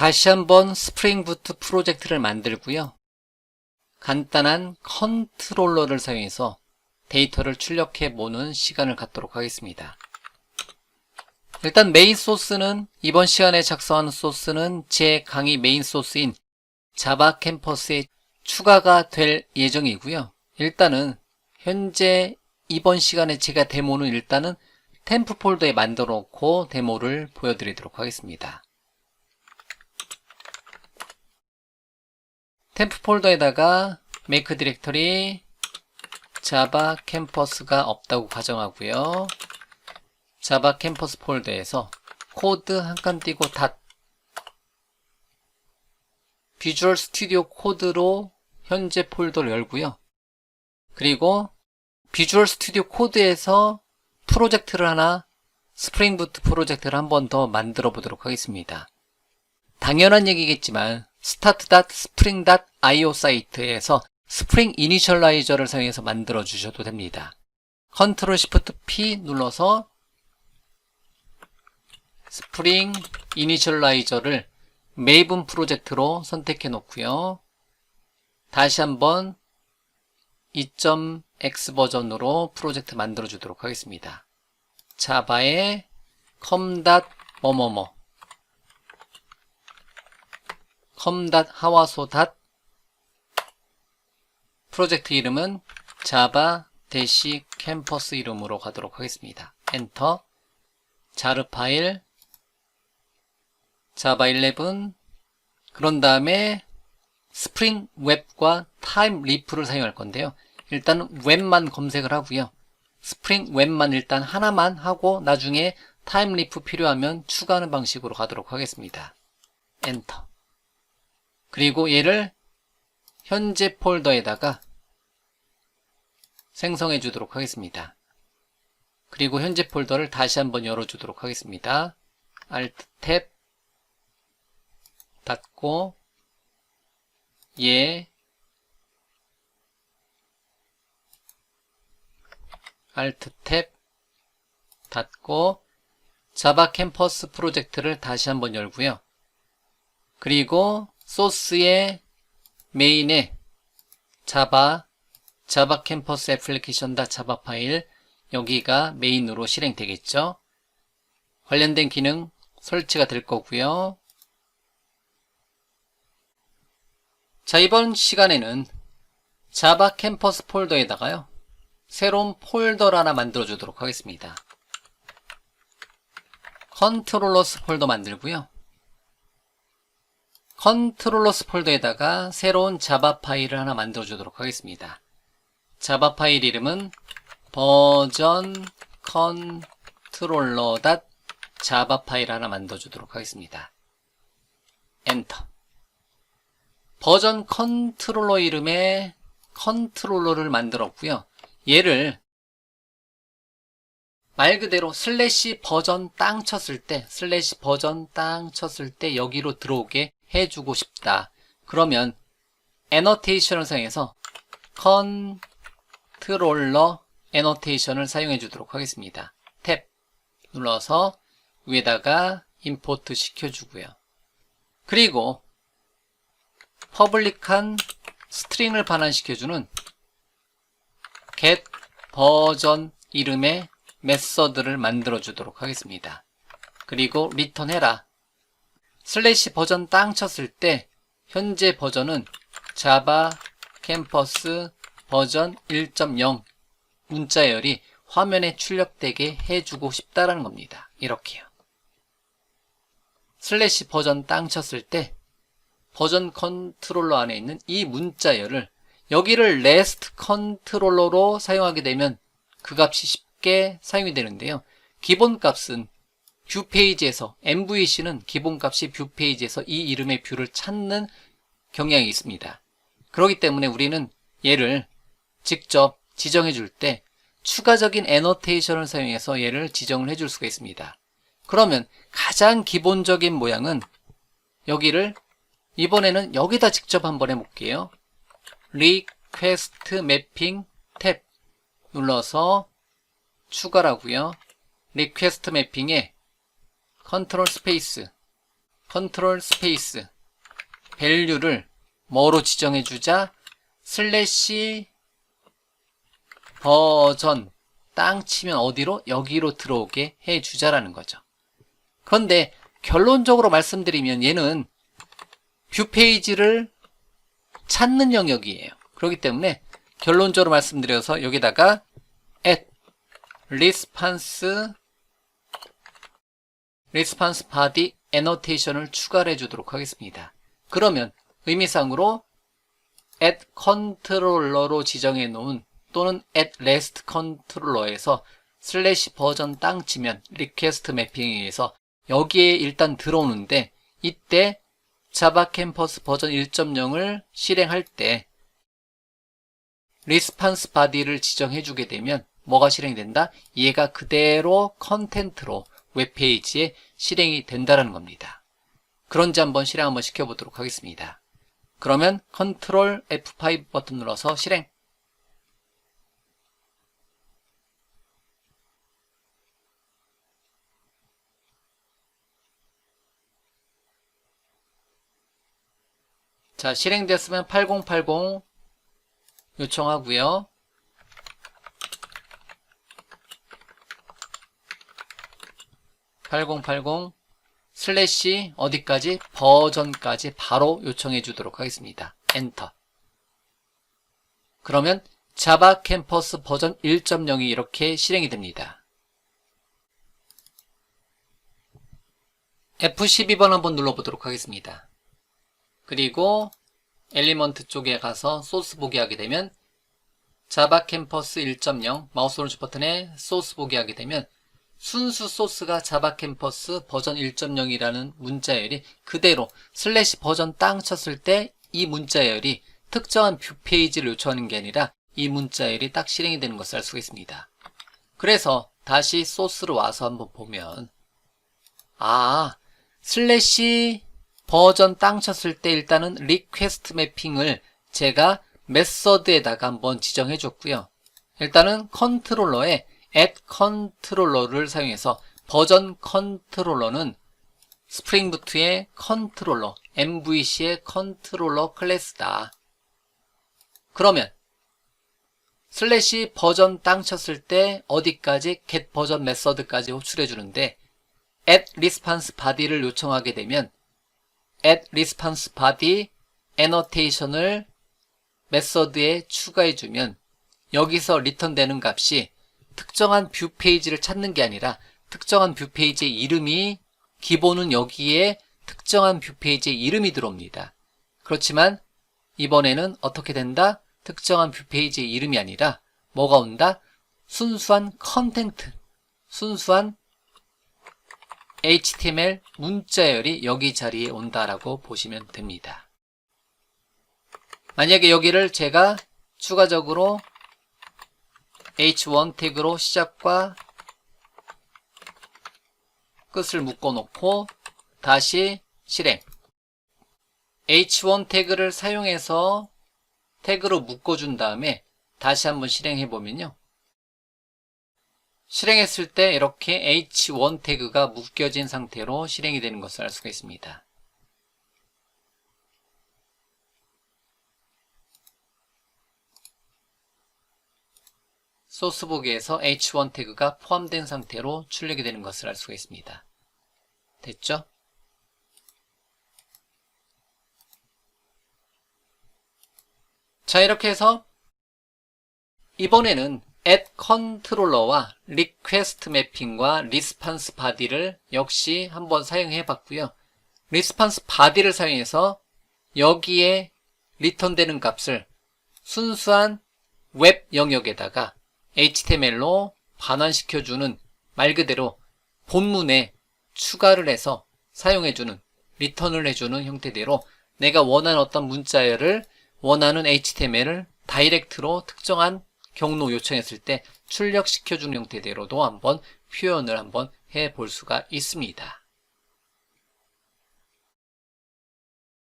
다시 한번 스프링 부트 프로젝트를 만들고요. 간단한 컨트롤러를 사용해서 데이터를 출력해 보는 시간을 갖도록 하겠습니다. 일단 메인 소스는 이번 시간에 작성하는 소스는 제 강의 메인 소스인 자바 캠퍼스에 추가가 될 예정이고요. 일단은 현재 이번 시간에 제가 데모는 일단은 템프 폴더에 만들어 놓고 데모를 보여드리도록 하겠습니다. 템프 폴더에다가 메이크 디렉터리 자바 캠퍼스가 없다고 가정하고요. 자바 캠퍼스 폴더에서 코드 한 칸 띄고 닷 비주얼 스튜디오 코드로 현재 폴더를 열고요. 그리고 비주얼 스튜디오 코드에서 프로젝트를 하나 스프링 부트 프로젝트를 한 번 더 만들어 보도록 하겠습니다. 당연한 얘기겠지만 start.spring.io 사이트에서 스프링 이니셜라이저를 사용해서 만들어 주셔도 됩니다. 컨트롤 시프트 P 눌러서 스프링 이니셜라이저를 메이븐 프로젝트로 선택해 놓고요. 다시 한번 2.x 버전으로 프로젝트 만들어 주도록 하겠습니다. 자바의 com. 뭐뭐뭐 com. 하와소. 프로젝트 이름은 자바 대시 캠퍼스 이름으로 가도록 하겠습니다. 엔터 자르 파일 자바 11 그런 다음에 스프링 웹과 타임 리프를 사용할 건데요. 일단 웹만 검색을 하고요. 스프링 웹만 일단 하나만 하고 나중에 타임 리프 필요하면 추가하는 방식으로 가도록 하겠습니다. 엔터. 그리고 얘를 현재 폴더에다가 생성해 주도록 하겠습니다. 그리고 현재 폴더를 다시 한번 열어주도록 하겠습니다. Alt 탭 닫고 얘 Alt 탭 닫고 자바 캠퍼스 프로젝트를 다시 한번 열고요. 그리고 소스의 메인에 자바 자바 캠퍼스 애플리케이션 다 자바 파일 여기가 메인으로 실행되겠죠. 관련된 기능 설치가 될 거고요. 자, 이번 시간에는 자바 캠퍼스 폴더에다가요. 새로운 폴더를 하나 만들어 주도록 하겠습니다. 컨트롤러스 폴더 만들고요. 컨트롤러스 폴더에다가 새로운 자바 파일을 하나 만들어 주도록 하겠습니다. 자바 파일 이름은 버전 컨트롤러 닷 자바 파일 하나 만들어 주도록 하겠습니다. 엔터. 버전 컨트롤러 이름의 컨트롤러를 만들었고요. 얘를 말 그대로 슬래시 버전 땅 쳤을 때 슬래시 버전 땅 쳤을 때 여기로 들어오게 해주고 싶다. 그러면 애너테이션을 사용해서 컨트롤러 애너테이션을 사용해 주도록 하겠습니다. 탭 눌러서 위에다가 임포트 시켜주고요. 그리고 퍼블릭한 스트링을 반환시켜주는 get 버전 이름의 메서드를 만들어 주도록 하겠습니다. 그리고 리턴해라. 슬래시 버전 땅 쳤을 때 현재 버전은 자바 캠퍼스 버전 1.0 문자열이 화면에 출력되게 해주고 싶다라는 겁니다. 이렇게요. 슬래시 버전 땅 쳤을 때 버전 컨트롤러 안에 있는 이 문자열을 여기를 레스트 컨트롤러로 사용하게 되면 그 값이 쉽게 사용이 되는데요. 기본 값은 뷰 페이지에서 MVC는 기본 값이 뷰 페이지에서 이 이름의 뷰를 찾는 경향이 있습니다. 그렇기 때문에 우리는 얘를 직접 지정해 줄 때 추가적인 애너테이션을 사용해서 얘를 지정을 해줄 수가 있습니다. 그러면 가장 기본적인 모양은 여기를 이번에는 여기다 직접 한번 해볼게요. 리퀘스트 매핑 탭 눌러서 추가라고요. 리퀘스트 매핑에 컨트롤 스페이스 컨트롤 스페이스 밸류를 뭐로 지정해 주자 슬래시 버전 땅 치면 어디로? 여기로 들어오게 해 주자라는 거죠. 그런데 결론적으로 말씀드리면 얘는 뷰 페이지를 찾는 영역이에요. 그렇기 때문에 결론적으로 말씀드려서 여기다가 at response response body annotation을 추가를 해주도록 하겠습니다. 그러면 의미상으로 at controller로 지정해 놓은 또는 at rest controller에서 슬래시 버전 땅 치면 리퀘스트 매핑에 의해서 여기에 일단 들어오는데 이때 자바 캠퍼스 버전 1.0을 실행할 때 리스판스 바디를 지정해 주게 되면 뭐가 실행이 된다? 얘가 그대로 컨텐트로 웹페이지에 실행이 된다는 겁니다. 그런지 한번 실행 한번 시켜보도록 하겠습니다. 그러면 컨트롤 F5 버튼 눌러서 실행 자, 실행됐으면 8080 요청하고요. (8080) 슬래시 어디까지 버전까지 바로 요청해 주도록 하겠습니다. 엔터. 그러면 자바 캠퍼스 버전 1.0이 이렇게 실행이 됩니다. F12번 한번 눌러보도록 하겠습니다. 그리고 엘리먼트 쪽에 가서 소스 보기 하게 되면 자바 캠퍼스 1.0 마우스 오른쪽 버튼에 소스 보기 하게 되면 순수 소스가 자바 캠퍼스 버전 1.0이라는 문자열이 그대로 슬래시 버전 땅 쳤을 때 이 문자열이 특정한 뷰 페이지를 요청하는 게 아니라 이 문자열이 딱 실행이 되는 것을 알 수가 있습니다. 그래서 다시 소스로 와서 한번 보면 아 슬래시 버전 땅 쳤을 때 일단은 리퀘스트 매핑을 제가 메서드에다가 한번 지정해 줬고요. 일단은 컨트롤러에 add 컨트롤러를 사용해서 버전 컨트롤러는 스프링부트의 컨트롤러, MVC의 컨트롤러 클래스다. 그러면 슬래시 버전 땅 쳤을 때 어디까지 get 버전 메서드까지 호출해 주는데 add response body를 요청하게 되면 add response body annotation을 메서드에 추가해 주면 여기서 리턴 되는 값이 특정한 뷰 페이지를 찾는 게 아니라 특정한 뷰 페이지의 이름이 기본은 여기에 특정한 뷰 페이지의 이름이 들어옵니다. 그렇지만 이번에는 어떻게 된다? 특정한 뷰 페이지의 이름이 아니라 뭐가 온다? 순수한 컨텐트, 순수한 HTML 문자열이 여기 자리에 온다라고 보시면 됩니다. 만약에 여기를 제가 추가적으로 h1 태그로 시작과 끝을 묶어 놓고 다시 실행 h1 태그를 사용해서 태그로 묶어 준 다음에 다시 한번 실행해 보면요. 실행했을 때 이렇게 h1 태그가 묶여진 상태로 실행이 되는 것을 알 수가 있습니다. 소스북에서 h1 태그가 포함된 상태로 출력이 되는 것을 알 수가 있습니다. 됐죠? 자 이렇게 해서 이번에는 add 컨트롤러와 request mapping과 response body를 역시 한번 사용해 봤고요. response body를 사용해서 여기에 리턴되는 값을 순수한 웹 영역에다가 HTML로 반환시켜주는 말 그대로 본문에 추가를 해서 사용해주는 리턴을 해주는 형태대로 내가 원하는 어떤 문자열을 원하는 HTML을 다이렉트로 특정한 경로 요청했을 때 출력시켜주는 형태대로도 한번 표현을 한번 해 볼 수가 있습니다.